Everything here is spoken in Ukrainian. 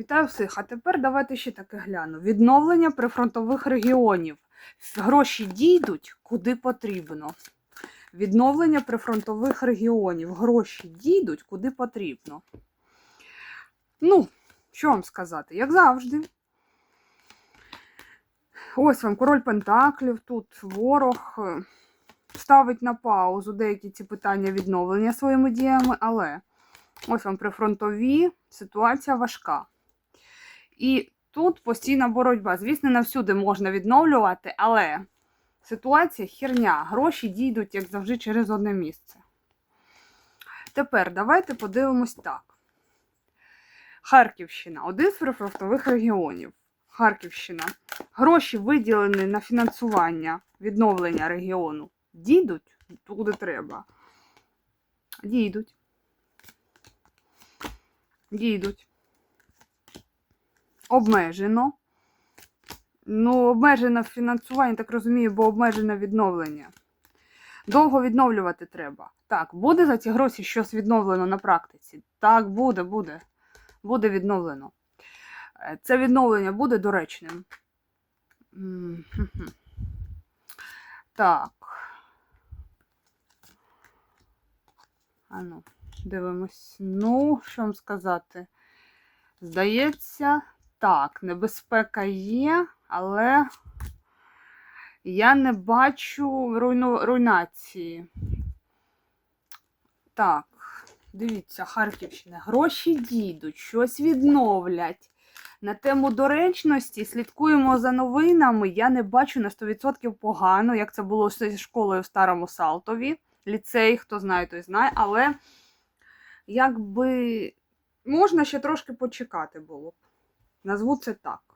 Вітаю всіх. А тепер давайте ще таке гляну. Відновлення прифронтових регіонів. Гроші дійдуть куди потрібно. Відновлення прифронтових регіонів. Гроші дійдуть куди потрібно. Ну, що вам сказати? Як завжди. Ось вам король Пентаклів, тут ворог е, ставить на паузу деякі ці питання відновлення своїми діями, але ось вам прифронтові, ситуація важка. І тут постійна боротьба. Звісно, не всюди можна відновлювати, але ситуація херня. Гроші дійдуть, як завжди, через одне місце. Тепер давайте подивимось так. Харківщина один з прифронтових регіонів. Харківщина. Гроші виділені на фінансування відновлення регіону. Дійдуть туди треба. Дійдуть. Дійдуть. Обмежено. Ну, обмежено фінансування, так розумію, бо обмежено відновлення. Довго відновлювати треба. Так, буде за ці гроші щось відновлено на практиці? Так, буде, буде. Буде відновлено. Е, Це відновлення буде доречним. Так. Ану, дивимось. Ну, що вам сказати? Здається, так, небезпека є, але я не бачу руйну... руйнації. Так, дивіться, Харківщина. Гроші дійдуть, щось відновлять. На тему доречності слідкуємо за новинами. Я не бачу на 100% погано, як це було зі школою в Старому Салтові. Ліцей, хто знає, той знає, але якби можна ще трошки почекати було б. Назву це так.